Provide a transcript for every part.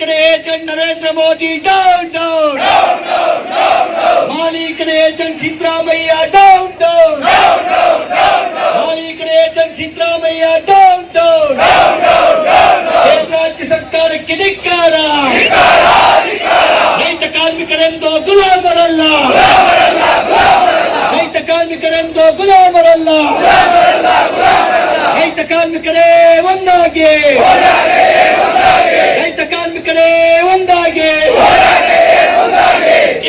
ಮಾಲೀಕರ agent Narendra Modi down down ಮಾಲೀಕರ agent Siddaramaiah down down ಮಾಲೀಕರ ಏಜೆಂಟ್ ಸಿದ್ದರಾಮಯ್ಯ ಡೌನ್ ಡೌನ್ ಕೇಂದ್ರ ರಾಜ್ಯ ಸರ್ಕಾರಕ್ಕೆ ಧಿಕ್ಕಾರ. ರೈತ ಕಾರ್ಮಿಕರೆಂದು ಗುಲಾಮರಲ್ಲ. ರೈತ ಕಾರ್ಮಿಕರೆಂದು ಗುಲಾಮರಲ್ಲ. ರೈತ ಕಾರ್ಮಿಕರೇ ಒಂದಾಗಿ ರೈತ ಕಾರ್ಮಿಕರೇ ಒಂದಾಗಿ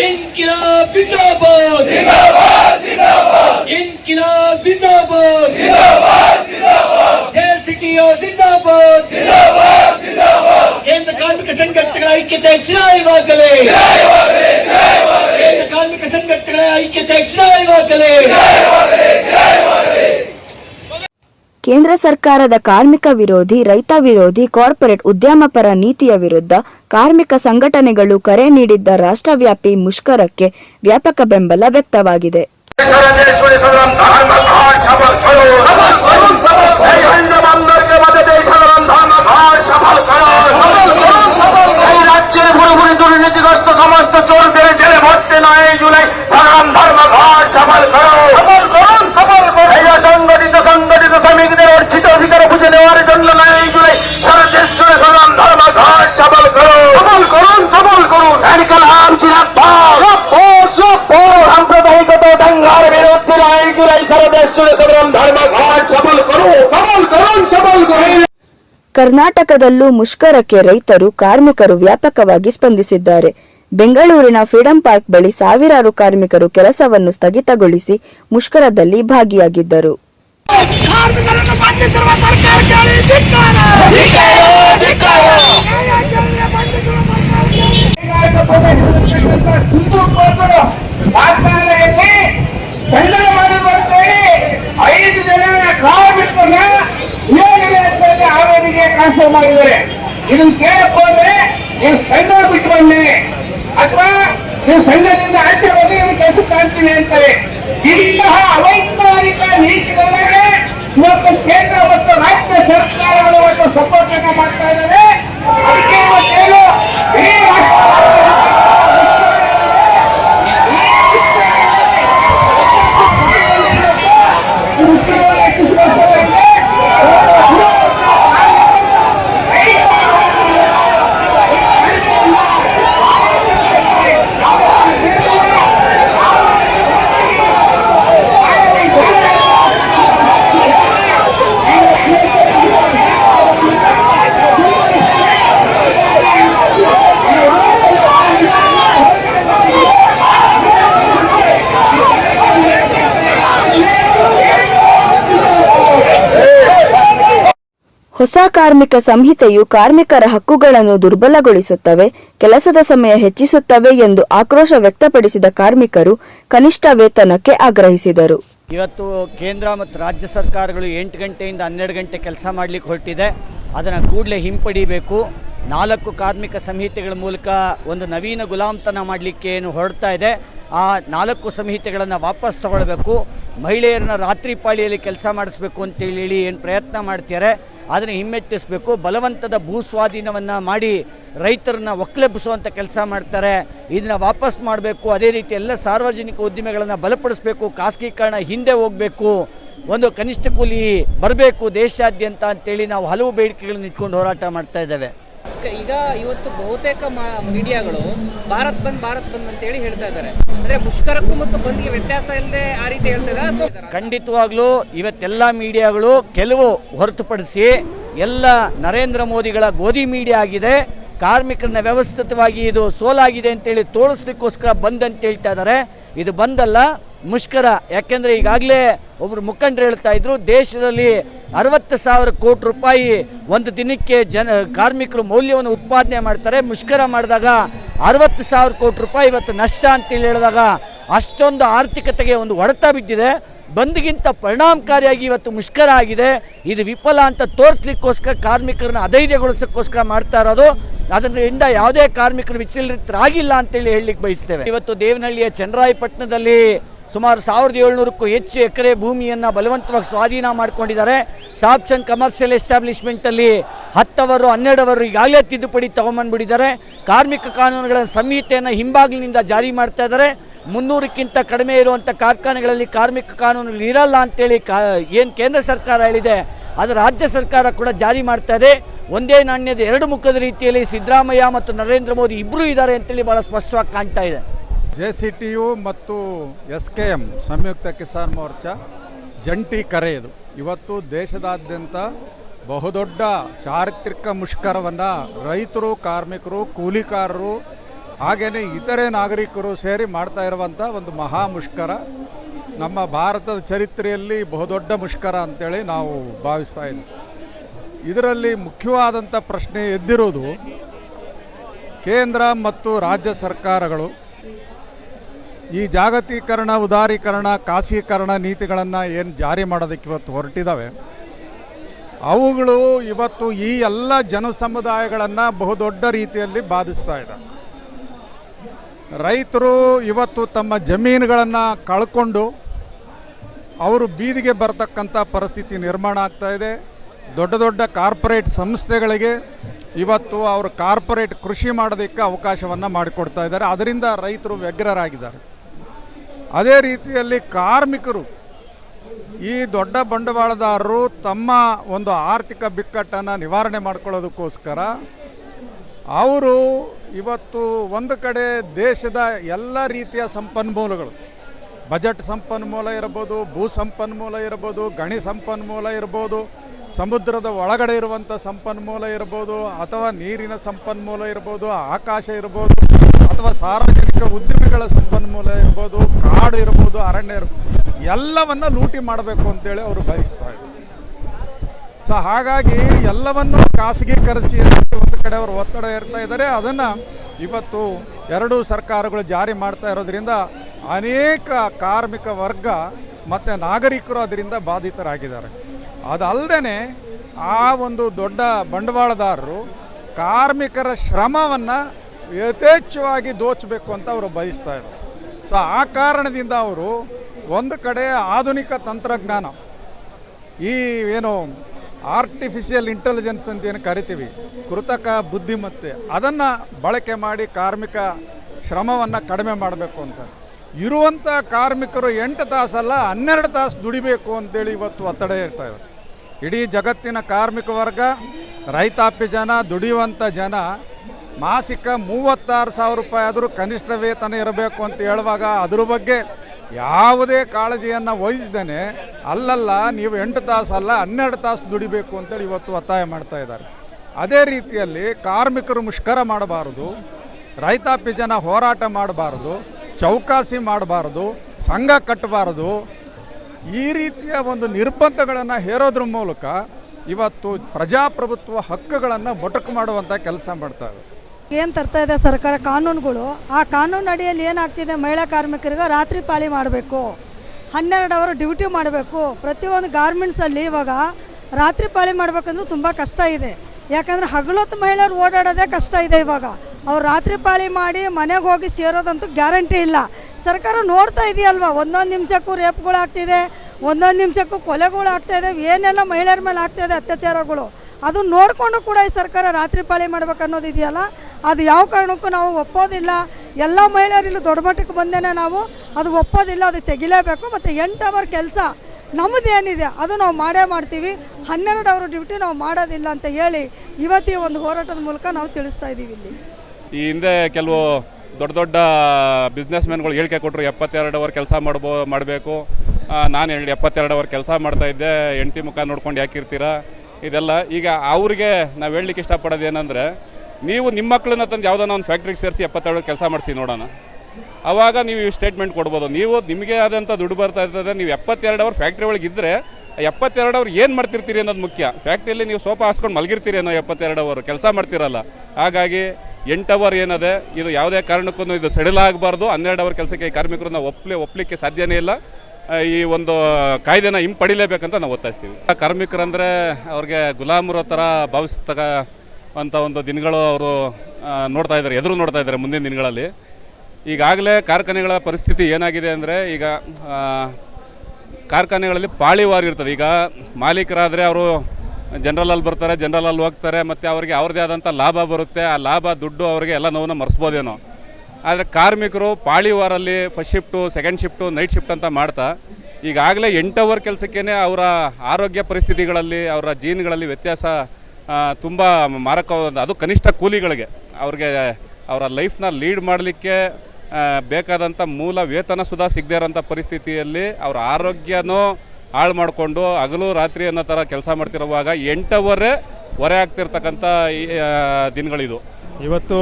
ಇನ್ಕಿಲಾಬ್ ಜಿಂದಾಬಾದ್ ಇನ್ಕಿಲಾಬ್ ಜಿಂದಾಬಾದ್ ಜೆಸಿಟಿಒ ಜಿಂದಾಬಾದ್ ಕೇಂದ್ರ ಕಾರ್ಮಿಕ ಸಂಘಟನೆಗಳ ಐಕ್ಯತೆ ಚಿರಾಯವಾಗಲಿ ಕಾರ್ಮಿಕ ಸಂಘಟನೆಗಳ ಐಕ್ಯತೆ ಚಿರಾಯವಾಗಲಿ ಕೇಂದ್ರ ಸರ್ಕಾರದ ಕಾರ್ಮಿಕ ವಿರೋಧಿ ರೈತ ವಿರೋಧಿ ಕಾರ್ಪೊರೇಟ್ ಉದ್ಯಮಪರ ನೀತಿಯ ವಿರುದ್ಧ ಕಾರ್ಮಿಕ ಸಂಘಟನೆಗಳು ಕರೆ ನೀಡಿದ್ದ ರಾಷ್ಟ್ರವ್ಯಾಪಿ ಮುಷ್ಕರಕ್ಕೆ ವ್ಯಾಪಕ ಬೆಂಬಲ ವ್ಯಕ್ತವಾಗಿದೆ. ಮೆಕಾನಿಕಲ್ ಆರ್ಮ್ಸ್ ಕರ್ನಾಟಕದಲ್ಲೂ ಮುಷ್ಕರಕ್ಕೆ ರೈತರು ಕಾರ್ಮಿಕರು ವ್ಯಾಪಕವಾಗಿ ಸ್ಪಂದಿಸಿದ್ದಾರೆ. ಬೆಂಗಳೂರಿನ ಫ್ರೀಡಂ ಪಾರ್ಕ್ ಬಳಿ ಸಾವಿರಾರು ಕಾರ್ಮಿಕರು ಕೆಲಸವನ್ನು ಸ್ಥಗಿತಗೊಳಿಸಿ ಮುಷ್ಕರದಲ್ಲಿ ಭಾಗಿಯಾಗಿದ್ದರು. ಕಾರ್ಮಿಕರನ್ನು ಬಂಧಿಸಿರುವ ಸರ್ಕಾರಕ್ಕೆ ಧಿಕ್ಕಾರ ಮಾಡಿ ಮಾಡಿಕೊಡ್ತೇವೆ ಐದು ಜನ ಕಾರ್ಮಿಕರನ್ನ ಯೋಜನೆ ಆರೋಗ್ಯ ಟ್ರಾನ್ಸ್ಫರ್ ಮಾಡಿದ್ದಾರೆ ಇದನ್ನು ಕೇಳಕ್ ಹೋದ್ರೆ ನೀವು ಸಂಘ ಬಿಟ್ಟು ಬನ್ನಿ ಅಥವಾ ನೀವು ಸಂಘದಿಂದ ಆಚೆ ಹೋಗಿ ನೀವು ಕೆಲಸ ಕಾಣ್ತೀನಿ ಅಂತಾರೆ ಇಂತಹ ಅವೈಜ್ಞಾನಿಕ ನೀತಿಗಳೇ ಇವತ್ತು ಕೇಂದ್ರ ಮತ್ತು ರಾಜ್ಯ ಸರ್ಕಾರಗಳು ಒಂದು ಸಪೋರ್ಟ್ ಮಾಡ್ತಾ ಇದ್ದಾರೆ ಹೊಸ ಕಾರ್ಮಿಕ ಸಂಹಿತೆಯು ಕಾರ್ಮಿಕರ ಹಕ್ಕುಗಳನ್ನು ದುರ್ಬಲಗೊಳಿಸುತ್ತವೆ, ಕೆಲಸದ ಸಮಯ ಹೆಚ್ಚಿಸುತ್ತವೆ ಎಂದು ಆಕ್ರೋಶ ವ್ಯಕ್ತಪಡಿಸಿದ ಕಾರ್ಮಿಕರು ಕನಿಷ್ಠ ವೇತನಕ್ಕೆ ಆಗ್ರಹಿಸಿದರು. ಇವತ್ತು ಕೇಂದ್ರ ಮತ್ತು ರಾಜ್ಯ ಸರ್ಕಾರಗಳು ಎಂಟು ಗಂಟೆಯಿಂದ ಹನ್ನೆರಡು ಗಂಟೆ ಕೆಲಸ ಮಾಡಲಿಕ್ಕೆ ಹೊರಟಿದೆ. ಅದನ್ನು ಕೂಡಲೇ ಹಿಂಪಡಿಬೇಕು. ನಾಲ್ಕು ಕಾರ್ಮಿಕ ಸಂಹಿತೆಗಳ ಮೂಲಕ ಒಂದು ನವೀನ ಗುಲಾಮ್ತನ ಮಾಡಲಿಕ್ಕೆ ಏನು ಹೊರಡ್ತಾ ಇದೆ. ಆ ನಾಲ್ಕು ಸಂಹಿತೆಗಳನ್ನು ವಾಪಸ್ ತಗೊಳ್ಬೇಕು. ಮಹಿಳೆಯರನ್ನ ರಾತ್ರಿ ಪಾಳಿಯಲ್ಲಿ ಕೆಲಸ ಮಾಡಿಸ್ಬೇಕು ಅಂತೇಳಿ ಏನು ಪ್ರಯತ್ನ ಮಾಡ್ತಿದ್ದಾರೆ ಅದನ್ನು ಹಿಮ್ಮೆಟ್ಟಿಸಬೇಕು, ಬಲವಂತದ ಭೂ ಸ್ವಾಧೀನವನ್ನು ಮಾಡಿ ರೈತರನ್ನ ಒಕ್ಕಲೆಬ್ಬಿಸುವಂಥ ಕೆಲಸ ಮಾಡ್ತಾರೆ. ಇದನ್ನು ವಾಪಸ್ ಮಾಡಬೇಕು, ಅದೇ ರೀತಿ ಎಲ್ಲ ಸಾರ್ವಜನಿಕ ಉದ್ದಿಮೆಗಳನ್ನು ಬಲಪಡಿಸಬೇಕು, ಖಾಸಗೀಕರಣ ಹಿಂದೆ ಹೋಗಬೇಕು, ಒಂದು ಕನಿಷ್ಠ ಕೂಲಿ ಬರಬೇಕು ದೇಶಾದ್ಯಂತ ಅಂತೇಳಿ ನಾವು ಹಲವು ಬೇಡಿಕೆಗಳನ್ನು ಇಟ್ಕೊಂಡು ಹೋರಾಟ ಮಾಡ್ತಾ ಇದ್ದೇವೆ. ಈಗ ಇವತ್ತು ಬಹುತೇಕ ಮೀಡಿಯಾಗಳು ಭಾರತ್ ಬಂದ್ ಭಾರತ್ ಬಂದ್ ಅಂತೇಳಿ ಹೇಳ್ತಾ ಇದ್ದಾರೆ. ಅಂದ್ರೆ ಮುಷ್ಕರಕ್ಕೂ ಮತ್ತು ಬಂದ್ಗೆ ವ್ಯತ್ಯಾಸ ಇಲ್ಲದೆ ಆ ರೀತಿ ಹೇಳ್ತಾ ಇದ್ದಾರೆ. ಖಂಡಿತವಾಗ್ಲೂ ಇವತ್ತೆಲ್ಲ ಮೀಡಿಯಾಗಳು ಕೆಲವು ಹೊರತುಪಡಿಸಿ ಎಲ್ಲ ನರೇಂದ್ರ ಮೋದಿಗಳ ಗೋಧಿ ಮೀಡಿಯಾ ಆಗಿದೆ. ಕಾರ್ಮಿಕರನ್ನ ವ್ಯವಸ್ಥಿತವಾಗಿ ಇದು ಸೋಲಾಗಿದೆ ಅಂತೇಳಿ ತೋರಿಸ್ಲಿಕ್ಕೋಸ್ಕರ ಬಂದ್ ಅಂತ ಹೇಳ್ತಾ ಇದ್ದಾರೆ. ಇದು ಬಂದಲ್ಲ ಮುಷ್ಕರ. ಯಾಕೆಂದರೆ ಈಗಾಗಲೇ ಒಬ್ಬರು ಮುಖಂಡರು ಹೇಳ್ತಾ ಇದ್ರು, ದೇಶದಲ್ಲಿ ಅರವತ್ತು ಸಾವಿರ ಕೋಟಿ ರೂಪಾಯಿ ಒಂದು ದಿನಕ್ಕೆ ಜನ, ಕಾರ್ಮಿಕರು ಮೌಲ್ಯವನ್ನು ಉತ್ಪಾದನೆ ಮಾಡ್ತಾರೆ. ಮುಷ್ಕರ ಮಾಡಿದಾಗ ಅರವತ್ತು ಸಾವಿರ ಕೋಟಿ ರೂಪಾಯಿ ಇವತ್ತು ನಷ್ಟ ಅಂತೇಳಿ ಹೇಳಿದಾಗ ಅಷ್ಟೊಂದು ಆರ್ಥಿಕತೆಗೆ ಒಂದು ಹೊಡೆತ ಬಿದ್ದಿದೆ. ಬಂದ್ಗಿಂತ ಪರಿಣಾಮಕಾರಿಯಾಗಿ ಇವತ್ತು ಮುಷ್ಕರ ಆಗಿದೆ. ಇದು ವಿಫಲ ಅಂತ ತೋರಿಸ್ಲಿಕ್ಕೋಸ್ಕರ ಕಾರ್ಮಿಕರನ್ನ ಅಧೈರ್ಯಗೊಳಿಸೋಕ್ಕೋಸ್ಕರ ಮಾಡ್ತಾ ಇರೋದು. ಅದರಿಂದ ಯಾವುದೇ ಕಾರ್ಮಿಕರು ವಿಚಲಿತರಾಗಿಲ್ಲ ಅಂತೇಳಿ ಹೇಳಲಿಕ್ಕೆ ಬಯಸ್ತೇವೆ. ಇವತ್ತು ದೇವನಹಳ್ಳಿಯ ಚನ್ನರಾಯಪಟ್ಟಣದಲ್ಲಿ ಸುಮಾರು ಸಾವಿರದ ಏಳ್ನೂರಕ್ಕೂ ಹೆಚ್ಚು ಎಕರೆ ಭೂಮಿಯನ್ನು ಬಲವಂತವಾಗಿ ಸ್ವಾಧೀನ ಮಾಡ್ಕೊಂಡಿದ್ದಾರೆ. ಸಾಪ್ಷನ್ ಕಮರ್ಷಿಯಲ್ ಎಸ್ಟಾಬ್ಲಿಷ್ಮೆಂಟಲ್ಲಿ ಹತ್ತವರು, ಹನ್ನೆರಡವರು ಈಗಾಗಲೇ ತಿದ್ದುಪಡಿ ತಗೊಂಬಂದ್ಬಿಟ್ಟಿದ್ದಾರೆ ಕಾರ್ಮಿಕ ಕಾನೂನುಗಳ ಸಂಹಿತೆಯನ್ನು ಹಿಂಬಾಗಿಲಿನಿಂದ ಜಾರಿ ಮಾಡ್ತಾ ಇದ್ದಾರೆ. ಮುನ್ನೂರಕ್ಕಿಂತ ಕಡಿಮೆ ಇರುವಂಥ ಕಾರ್ಖಾನೆಗಳಲ್ಲಿ ಕಾರ್ಮಿಕ ಕಾನೂನುಗಳು ಇರಲ್ಲ ಅಂತೇಳಿ ಕಾ, ಏನು ಕೇಂದ್ರ ಸರ್ಕಾರ ಹೇಳಿದೆ, ಅದು ರಾಜ್ಯ ಸರ್ಕಾರ ಕೂಡ ಜಾರಿ ಮಾಡ್ತಾ ಇದೆ. ಒಂದೇ ನಾಣ್ಯದ ಎರಡು ಮುಖದ ರೀತಿಯಲ್ಲಿ ಸಿದ್ದರಾಮಯ್ಯ ಮತ್ತು ನರೇಂದ್ರ ಮೋದಿ ಇಬ್ಬರೂ ಇದ್ದಾರೆ ಅಂತೇಳಿ ಭಾಳ ಸ್ಪಷ್ಟವಾಗಿ ಕಾಣ್ತಾ ಇದೆ. ಜೆ ಸಿ ಟಿ ಯು ಮತ್ತು S K M Samyukt Kisan Morcha ಜಂಟಿ ಕರೆ ಇದು. ಇವತ್ತು ದೇಶದಾದ್ಯಂತ ಬಹುದೊಡ್ಡ ಚಾರಿತ್ರಿಕ ಮುಷ್ಕರವನ್ನು ರೈತರು, ಕಾರ್ಮಿಕರು, ಕೂಲಿಕಾರರು ಹಾಗೆಯೇ ಇತರೆ ನಾಗರಿಕರು ಸೇರಿ ಮಾಡ್ತಾ ಇರುವಂಥ ಒಂದು ಮಹಾ ಮುಷ್ಕರ. ನಮ್ಮ ಭಾರತದ ಚರಿತ್ರೆಯಲ್ಲಿ ಬಹುದೊಡ್ಡ ಮುಷ್ಕರ ಅಂತೇಳಿ ನಾವು ಭಾವಿಸ್ತಾ ಇದ್ದೀವಿ ಇದರಲ್ಲಿ ಮುಖ್ಯವಾದಂಥ ಪ್ರಶ್ನೆ ಎದ್ದಿರೋದು ಕೇಂದ್ರ ಮತ್ತು ರಾಜ್ಯ ಸರ್ಕಾರಗಳು ಈ ಜಾಗತೀಕರಣ, ಉದಾರೀಕರಣ, ಖಾಸಗೀಕರಣ ನೀತಿಗಳನ್ನು ಏನು ಜಾರಿ ಮಾಡೋದಕ್ಕೆ ಇವತ್ತು ಹೊರಟಿದ್ದಾವೆ ಅವುಗಳು ಇವತ್ತು ಈ ಎಲ್ಲ ಜನ ಸಮುದಾಯಗಳನ್ನು ಬಹುದೊಡ್ಡ ರೀತಿಯಲ್ಲಿ ಬಾಧಿಸ್ತಾ ಇದೆ. ರೈತರು ಇವತ್ತು ತಮ್ಮ ಜಮೀನುಗಳನ್ನು ಕಳ್ಕೊಂಡು ಅವರು ಬೀದಿಗೆ ಬರ್ತಕ್ಕಂಥ ಪರಿಸ್ಥಿತಿ ನಿರ್ಮಾಣ ಆಗ್ತಾ ಇದೆ. ದೊಡ್ಡ ದೊಡ್ಡ ಕಾರ್ಪೊರೇಟ್ ಸಂಸ್ಥೆಗಳಿಗೆ ಇವತ್ತು ಅವರು ಕಾರ್ಪೊರೇಟ್ ಕೃಷಿ ಮಾಡೋದಕ್ಕೆ ಅವಕಾಶವನ್ನು ಮಾಡಿಕೊಡ್ತಾ ಇದ್ದಾರೆ. ಅದರಿಂದ ರೈತರು ವ್ಯಗ್ರರಾಗಿದ್ದಾರೆ. ಅದೇ ರೀತಿಯಲ್ಲಿ ಕಾರ್ಮಿಕರು, ಈ ದೊಡ್ಡ ಬಂಡವಾಳದಾರರು ತಮ್ಮ ಒಂದು ಆರ್ಥಿಕ ಬಿಕ್ಕಟ್ಟನ್ನು ನಿವಾರಣೆ ಮಾಡ್ಕೊಳ್ಳೋದಕ್ಕೋಸ್ಕರ ಅವರು ಇವತ್ತು ಒಂದು ಕಡೆ ದೇಶದ ಎಲ್ಲ ರೀತಿಯ ಸಂಪನ್ಮೂಲಗಳು, ಬಜೆಟ್ ಸಂಪನ್ಮೂಲ ಇರ್ಬೋದು, ಭೂ ಸಂಪನ್ಮೂಲ ಇರ್ಬೋದು, ಗಣಿ ಸಂಪನ್ಮೂಲ ಇರ್ಬೋದು ಸಮುದ್ರದ ಒಳಗಡೆ ಇರುವಂಥ ಸಂಪನ್ಮೂಲ ಇರ್ಬೋದು, ಅಥವಾ ನೀರಿನ ಸಂಪನ್ಮೂಲ ಇರ್ಬೋದು, ಆಕಾಶ ಇರ್ಬೋದು, ಅಥವಾ ಸಾರ್ವಜನಿಕ ಉದ್ಯಮಿಗಳ ಸಂಪನ್ಮೂಲ ಇರ್ಬೋದು, ಕಾಡು ಇರ್ಬೋದು, ಅರಣ್ಯ ಇರ್ಬೋದು, ಎಲ್ಲವನ್ನ ಲೂಟಿ ಮಾಡಬೇಕು ಅಂತೇಳಿ ಅವರು ಬಯಸ್ತಾ ಇದ್ದಾರೆ. ಸೊ ಹಾಗಾಗಿ ಎಲ್ಲವನ್ನು ಖಾಸಗೀಕರಿಸಿ ಒಂದು ಕಡೆ ಅವರು ಒತ್ತಡ ಇರ್ತಾ ಇದ್ದಾರೆ. ಅದನ್ನು ಇವತ್ತು ಎರಡೂ ಸರ್ಕಾರಗಳು ಜಾರಿ ಮಾಡ್ತಾ ಇರೋದ್ರಿಂದ ಅನೇಕ ಕಾರ್ಮಿಕ ವರ್ಗ ಮತ್ತು ನಾಗರಿಕರು ಅದರಿಂದ ಬಾಧಿತರಾಗಿದ್ದಾರೆ. ಅದಲ್ಲದೆ ಆ ಒಂದು ದೊಡ್ಡ ಬಂಡವಾಳದಾರರು ಕಾರ್ಮಿಕರ ಶ್ರಮವನ್ನು ಯಥೇಚ್ಛವಾಗಿ ದೋಚಬೇಕು ಅಂತ ಅವರು ಬಯಸ್ತಾ ಇದ್ದಾರೆ ಸೊ ಆ ಕಾರಣದಿಂದ ಅವರು ಒಂದು ಕಡೆ ಆಧುನಿಕ ತಂತ್ರಜ್ಞಾನ, ಈ ಏನು ಆರ್ಟಿಫಿಷಿಯಲ್ ಇಂಟೆಲಿಜೆನ್ಸ್ ಅಂತ ಏನು ಕರಿತೀವಿ, ಕೃತಕ ಬುದ್ಧಿಮತ್ತೆ, ಅದನ್ನು ಬಳಕೆ ಮಾಡಿ ಕಾರ್ಮಿಕ ಶ್ರಮವನ್ನು ಕಡಿಮೆ ಮಾಡಬೇಕು ಅಂತ. ಇರುವಂಥ ಕಾರ್ಮಿಕರು ಎಂಟು ತಾಸಲ್ಲ ಹನ್ನೆರಡು ತಾಸು ದುಡಿಬೇಕು ಅಂತೇಳಿ ಇವತ್ತು ಒತ್ತಡ ಇರ್ತಾ ಇದೆ ಇಡೀ ಜಗತ್ತಿನ ಕಾರ್ಮಿಕ ವರ್ಗ, ರೈತಾಪಿ ಜನ ದುಡಿಯುವಂಥ ಜನ ಮಾಸಿಕ ಮೂವತ್ತಾರು ಸಾವಿರ ರೂಪಾಯಿ ಆದರೂ ಕನಿಷ್ಠ ವೇತನ ಇರಬೇಕು ಅಂತ ಹೇಳುವಾಗ ಅದ್ರ ಬಗ್ಗೆ ಯಾವುದೇ ಕಾಳಜಿಯನ್ನು ವಹಿಸ್ದೇನೆ ಅಲ್ಲಲ್ಲ, ನೀವು ಎಂಟು ತಾಸು ಅಲ್ಲ, ಹನ್ನೆರಡು ತಾಸು ದುಡಿಬೇಕು ಅಂತೇಳಿ ಇವತ್ತು ಒತ್ತಾಯ ಮಾಡ್ತಾ ಇದ್ದಾರೆ. ಅದೇ ರೀತಿಯಲ್ಲಿ ಕಾರ್ಮಿಕರು ಮುಷ್ಕರ ಮಾಡಬಾರದು, ರೈತಾಪಿ ಜನ ಹೋರಾಟ ಮಾಡಬಾರದು, ಚೌಕಾಸಿ ಮಾಡಬಾರದು, ಸಂಘ ಕಟ್ಟಬಾರದು ಈ ರೀತಿಯ ಒಂದು ನಿರ್ಬಂಧಗಳನ್ನು ಹೇರೋದ್ರ ಮೂಲಕ ಇವತ್ತು ಪ್ರಜಾಪ್ರಭುತ್ವ ಹಕ್ಕುಗಳನ್ನು ಮೊಟಕು ಮಾಡುವಂಥ ಕೆಲಸ ಮಾಡ್ತಾರೆ ಏನು ತರ್ತಾ ಇದೆ ಸರ್ಕಾರ ಕಾನೂನುಗಳು? ಆ ಕಾನೂನು ಅಡಿಯಲ್ಲಿ ಏನಾಗ್ತಿದೆ? ಮಹಿಳಾ ಕಾರ್ಮಿಕರಿಗೆ ರಾತ್ರಿ ಪಾಳಿ ಮಾಡಬೇಕು. ಹನ್ನೆರಡು ಅವರು ಡ್ಯೂಟಿ ಮಾಡಬೇಕು. ಪ್ರತಿಯೊಂದು ಗಾರ್ಮೆಂಟ್ಸಲ್ಲಿ ಇವಾಗ ರಾತ್ರಿ ಪಾಳಿ ಮಾಡಬೇಕಂದ್ರೆ ತುಂಬ ಕಷ್ಟ ಇದೆ. ಯಾಕಂದರೆ ಹಗಲೊತ್ತು ಮಹಿಳೆಯರು ಓಡಾಡೋದೇ ಕಷ್ಟ ಇದೆ ಇವಾಗ. ಅವ್ರು ರಾತ್ರಿ ಪಾಳಿ ಮಾಡಿ ಮನೆಗೆ ಹೋಗಿ ಸೇರೋದಂತೂ ಗ್ಯಾರಂಟಿ ಇಲ್ಲ. ಸರ್ಕಾರ ನೋಡ್ತಾ ಇದೆಯಲ್ವಾ? ಒಂದೊಂದು ನಿಮಿಷಕ್ಕೂ ರೇಪ್ಗಳು ಆಗ್ತಿದೆ, ಒಂದೊಂದು ನಿಮಿಷಕ್ಕೂ ಕೊಲೆಗಳು ಆಗ್ತಾ ಇದೆ, ಏನೆಲ್ಲ ಮಹಿಳೆಯರ ಮೇಲೆ ಆಗ್ತಾ ಇದೆ ಅತ್ಯಾಚಾರಗಳು? ಅದು ನೋಡಿಕೊಂಡು ಕೂಡ ಈ ಸರ್ಕಾರ ರಾತ್ರಿ ಪಾಳಿ ಮಾಡ್ಬೇಕು ಅನ್ನೋದು ಇದೆಯಲ್ಲ? ಅದು ಯಾವ ಕಾರಣಕ್ಕೂ ನಾವು ಒಪ್ಪೋದಿಲ್ಲ. ಎಲ್ಲ ಮಹಿಳೆಯರು ಇಲ್ಲಿ ದೊಡ್ಡ ಮಟ್ಟಕ್ಕೆ ಬಂದೇನೆ ನಾವು. ಅದು ಒಪ್ಪೋದಿಲ್ಲ, ಅದು ತೆಗಿಲೇಬೇಕು. ಮತ್ತು ಎಂಟು ಅವರ್ ಕೆಲಸ ನಮ್ಮದೇನಿದೆ ಅದು ನಾವು ಮಾಡೇ ಮಾಡ್ತೀವಿ. ಹನ್ನೆರಡು ಅವರ್ ಡ್ಯೂಟಿ ನಾವು ಮಾಡೋದಿಲ್ಲ ಅಂತ ಹೇಳಿ ಇವತ್ತಿ ಒಂದು ಹೋರಾಟದ ಮೂಲಕ ನಾವು ತಿಳಿಸ್ತಾ ಇದ್ದೀವಿ ಇಲ್ಲಿ. ಈ ಹಿಂದೆ ಕೆಲವು ದೊಡ್ಡ ದೊಡ್ಡ ಬಿಸ್ನೆಸ್ ಮ್ಯಾನ್ಗಳು ಹೇಳಿಕೆ ಕೊಟ್ಟರು ಎಪ್ಪತ್ತೆರಡು ಅವರ್ ಕೆಲಸ ಮಾಡ್ಬೋ ಮಾಡಬೇಕು. ನಾನು ಹೇಳಿ ಎಪ್ಪತ್ತೆರಡು ಅವರ್ ಕೆಲಸ ಮಾಡ್ತಾ ಇದ್ದೆ. ಹೆಂಡತಿ ಮುಖ ನೋಡ್ಕೊಂಡು ಯಾಕಿರ್ತೀರಾ? ಇದೆಲ್ಲ ಈಗ ಅವ್ರಿಗೆ ನಾವು ಹೇಳಲಿಕ್ಕೆ ಇಷ್ಟಪಡೋದು ಏನಂದರೆ, ನೀವು ನಿಮ್ಮ ಮಕ್ಕಳನ್ನ ತಂದು ಯಾವುದೋ ಒಂದು ಫ್ಯಾಕ್ಟ್ರಿಗೆ ಸೇರಿಸಿ ಎಪ್ಪತ್ತೆರಡು ಕೆಲಸ ಮಾಡಿಸಿ ನೋಡೋಣ. ಆವಾಗ ನೀವು ಸ್ಟೇಟ್ಮೆಂಟ್ ಕೊಡ್ಬೋದು. ನೀವು ನಿಮಗೆ ಆದಂಥ ದುಡ್ಡು ಬರ್ತಾ ಇರ್ತದೆ. ನೀವು ಎಪ್ಪತ್ತೆರಡು ಅವರ್ ಫ್ಯಾಕ್ಟ್ರಿ ಒಳಗೆ ಇದ್ದರೆ ಎಪ್ಪತ್ತೆರಡು ಅವ್ರು ಏನು ಮಾಡ್ತಿರ್ತೀರಿ ಅನ್ನೋದು ಮುಖ್ಯ. ಫ್ಯಾಕ್ಟ್ರಿಯಲ್ಲಿ ನೀವು ಸೋಫಾ ಹಾಸ್ಕೊಂಡು ಮಲಗಿರ್ತೀರಿ ಅನ್ನೋ ಎಪ್ಪತ್ತೆರಡು ಅವರು, ಕೆಲಸ ಮಾಡ್ತಿರಲ್ಲ. ಹಾಗಾಗಿ ಎಂಟು ಅವರ್ ಏನದೆ, ಇದು ಯಾವುದೇ ಕಾರಣಕ್ಕೂ ಇದು ಸಡಿಲ ಆಗಬಾರ್ದು. ಹನ್ನೆರಡು ಅವರ್ ಕೆಲಸಕ್ಕೆ ಈ ಕಾರ್ಮಿಕರನ್ನ ಒಪ್ಪಲಿ ಒಪ್ಪಲಿಕ್ಕೆ ಸಾಧ್ಯನೇ ಇಲ್ಲ. ಈ ಒಂದು ಕಾಯ್ದೆನ ಹಿಂಪಡಿಲೇಬೇಕಂತ ನಾವು ಒತ್ತಾಯಿಸ್ತೀವಿ. ಕಾರ್ಮಿಕರಂದರೆ ಅವ್ರಿಗೆ ಗುಲಾಮರ ಥರ ಭಾವಿಸ್ತಕ್ಕ ಅಂತ ಒಂದು ದಿನಗಳು ಅವರು ನೋಡ್ತಾ ಇದ್ದಾರೆ, ಎದುರು ನೋಡ್ತಾ ಇದ್ದಾರೆ ಮುಂದಿನ ದಿನಗಳಲ್ಲಿ. ಈಗಾಗಲೇ ಕಾರ್ಖಾನೆಗಳ ಪರಿಸ್ಥಿತಿ ಏನಾಗಿದೆ ಅಂದರೆ ಈಗ ಕಾರ್ಖಾನೆಗಳಲ್ಲಿ ಪಾಳಿವಾರಿರ್ತದೆ ಈಗ ಮಾಲೀಕರಾದರೆ ಅವರು ಜನರಲಲ್ಲಿ ಬರ್ತಾರೆ ಜನರಲಲ್ಲಿ ಹೋಗ್ತಾರೆ, ಮತ್ತು ಅವರಿಗೆ ಅವ್ರದ್ದೇ ಆದಂಥ ಲಾಭ ಬರುತ್ತೆ. ಆ ಲಾಭ, ದುಡ್ಡು ಅವರಿಗೆ ಎಲ್ಲ ನೋವನ್ನು ಮರೆಸ್ಬೋದೇನೋ. ಆದರೆ ಕಾರ್ಮಿಕರು ಪಾಳಿವಾರಲ್ಲಿ first shift second shift night shift ಅಂತ ಮಾಡ್ತಾ, ಈಗಾಗಲೇ ಎಂಟು ಅವರ್ ಕೆಲಸಕ್ಕೇ ಅವರ ಆರೋಗ್ಯ ಪರಿಸ್ಥಿತಿಗಳಲ್ಲಿ, ಅವರ ಜೀನ್ಗಳಲ್ಲಿ ವ್ಯತ್ಯಾಸ ತುಂಬ ಮಾರಕವಾದ ಅದು ಕನಿಷ್ಠ ಕೂಲಿಗಳಿಗೆ, ಅವ್ರಿಗೆ ಅವರ ಲೈಫ್ನ ಲೀಡ್ ಮಾಡಲಿಕ್ಕೆ ಬೇಕಾದಂಥ ಮೂಲ ವೇತನ ಸುಧಾ ಸಿಗದೇ ಇರೋಂಥ ಪರಿಸ್ಥಿತಿಯಲ್ಲಿ ಅವರ ಆರೋಗ್ಯನೂ ಹಾಳು ಮಾಡಿಕೊಂಡು ಹಗಲು ರಾತ್ರಿ ಅನ್ನೋ ಥರ ಕೆಲಸ ಮಾಡ್ತಿರುವಾಗ ಎಂಟವರೇ ಹೊರೆ ಆಗ್ತಿರ್ತಕ್ಕಂಥ ದಿನಗಳಿದು. ಇವತ್ತು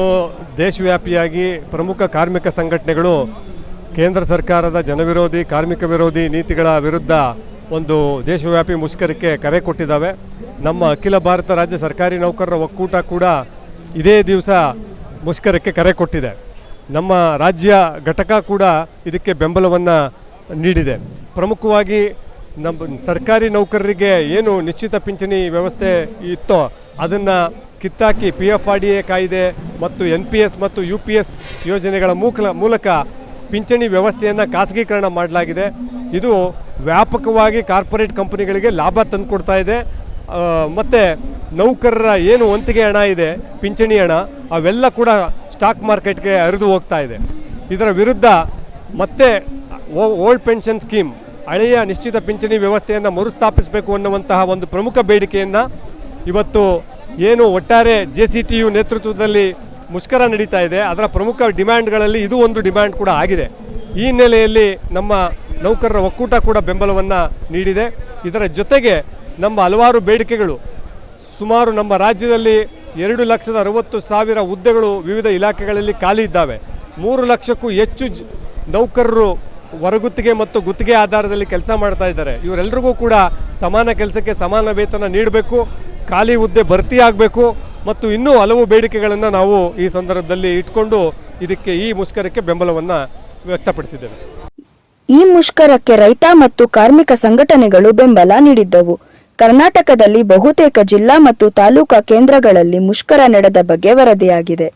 ದೇಶವ್ಯಾಪಿಯಾಗಿ ಪ್ರಮುಖ ಕಾರ್ಮಿಕ ಸಂಘಟನೆಗಳು ಕೇಂದ್ರ ಸರ್ಕಾರದ ಜನವಿರೋಧಿ, ಕಾರ್ಮಿಕ ವಿರೋಧಿ ನೀತಿಗಳ ವಿರುದ್ಧ ಒಂದು ದೇಶವ್ಯಾಪಿ ಮುಷ್ಕರಕ್ಕೆ ಕರೆ ಕೊಟ್ಟಿದ್ದಾವೆ. ನಮ್ಮ ಅಖಿಲ ಭಾರತ ರಾಜ್ಯ ಸರ್ಕಾರಿ ನೌಕರರ ಒಕ್ಕೂಟ ಕೂಡ ಇದೇ ದಿವಸ ಮುಷ್ಕರಕ್ಕೆ ಕರೆ ಕೊಟ್ಟಿದೆ. ನಮ್ಮ ರಾಜ್ಯ ಘಟಕ ಕೂಡ ಇದಕ್ಕೆ ಬೆಂಬಲವನ್ನು ನೀಡಿದೆ. ಪ್ರಮುಖವಾಗಿ ನಮ್ಮ ಸರ್ಕಾರಿ ನೌಕರರಿಗೆ ಏನು ನಿಶ್ಚಿತ ಪಿಂಚಣಿ ವ್ಯವಸ್ಥೆ ಇತ್ತೋ ಅದನ್ನು ಕಿತ್ತಾಕಿ P F R D A ಕಾಯ್ದೆ ಮತ್ತು ಎನ್ ಪಿ ಎಸ್ ಮತ್ತು ಯು ಪಿ ಎಸ್ ಯೋಜನೆಗಳ ಮೂಲ ಮೂಲಕ ಪಿಂಚಣಿ ವ್ಯವಸ್ಥೆಯನ್ನು ಖಾಸಗೀಕರಣ ಮಾಡಲಾಗಿದೆ. ಇದು ವ್ಯಾಪಕವಾಗಿ ಕಾರ್ಪೊರೇಟ್ ಕಂಪನಿಗಳಿಗೆ ಲಾಭ ತಂದುಕೊಡ್ತಾ ಇದೆ. ಮತ್ತು ನೌಕರರ ಏನು ವಂತಿಗೆ ಹಣ ಇದೆ, ಪಿಂಚಣಿ ಹಣ, ಅವೆಲ್ಲ ಕೂಡ ಸ್ಟಾಕ್ ಮಾರ್ಕೆಟ್ಗೆ ಹರಿದು ಹೋಗ್ತಾ ಇದೆ. ಇದರ ವಿರುದ್ಧ ಮತ್ತೆ ಓಲ್ಡ್ ಪೆನ್ಷನ್ ಸ್ಕೀಮ್, ಹಳೆಯ ನಿಶ್ಚಿತ ಪಿಂಚಣಿ ವ್ಯವಸ್ಥೆಯನ್ನು ಮರುಸ್ಥಾಪಿಸಬೇಕು ಅನ್ನುವಂತಹ ಒಂದು ಪ್ರಮುಖ ಬೇಡಿಕೆಯನ್ನು ಇವತ್ತು ಏನು ಒಟ್ಟಾರೆ ಜೆ ಸಿ ಟಿ ಯು ನೇತೃತ್ವದಲ್ಲಿ ಮುಷ್ಕರ ನಡೀತಾ ಇದೆ. ಅದರ ಪ್ರಮುಖ ಡಿಮ್ಯಾಂಡ್ಗಳಲ್ಲಿ ಇದು ಒಂದು ಡಿಮ್ಯಾಂಡ್ ಕೂಡ ಆಗಿದೆ. ಈ ಹಿನ್ನೆಲೆಯಲ್ಲಿ ನಮ್ಮ ನೌಕರರ ಒಕ್ಕೂಟ ಕೂಡ ಬೆಂಬಲವನ್ನು ನೀಡಿದೆ. ಇದರ ಜೊತೆಗೆ ನಮ್ಮ ಹಲವಾರು ಬೇಡಿಕೆಗಳು, ಸುಮಾರು ನಮ್ಮ ರಾಜ್ಯದಲ್ಲಿ ಎರಡು ಲಕ್ಷದ ಅರವತ್ತು ಸಾವಿರ ಹುದ್ದೆಗಳು ವಿವಿಧ ಇಲಾಖೆಗಳಲ್ಲಿ ಖಾಲಿ ಇದ್ದಾವೆ. ಮೂರು ಲಕ್ಷಕ್ಕೂ ಹೆಚ್ಚು ನೌಕರರು ಹೊರಗುತ್ತಿಗೆ ಮತ್ತು ಗುತ್ತಿಗೆ ಆಧಾರದಲ್ಲಿ ಕೆಲಸ ಮಾಡ್ತಾ ಇದ್ದಾರೆ. ಇವರೆಲ್ಲರಿಗೂ ಕೂಡ ಸಮಾನ ಕೆಲಸಕ್ಕೆ ಸಮಾನ ವೇತನ ನೀಡಬೇಕು, ಖಾಲಿ ಹುದ್ದೆ ಭರ್ತಿ ಆಗಬೇಕು ಮತ್ತು ಇನ್ನೂ ಹಲವು ಬೇಡಿಕೆಗಳನ್ನು ನಾವು ಈ ಸಂದರ್ಭದಲ್ಲಿ ಇಟ್ಕೊಂಡು ಇದಕ್ಕೆ ಈ ಮುಷ್ಕರಕ್ಕೆ ಬೆಂಬಲವನ್ನು ವ್ಯಕ್ತಪಡಿಸಿದ್ದೇವೆ. ಈ ಮುಷ್ಕರಕ್ಕೆ ರೈತ ಮತ್ತು ಕಾರ್ಮಿಕ ಸಂಘಟನೆಗಳು ಬೆಂಬಲ ನೀಡಿದ್ದವು. ಕರ್ನಾಟಕದಲ್ಲಿ ಬಹುತೇಕ ಜಿಲ್ಲಾ ಮತ್ತು ತಾಲೂಕಾ ಕೇಂದ್ರಗಳಲ್ಲಿ ಮುಷ್ಕರ ನಡೆದ ಬಗ್ಗೆ ವರದಿಯಾಗಿದೆ.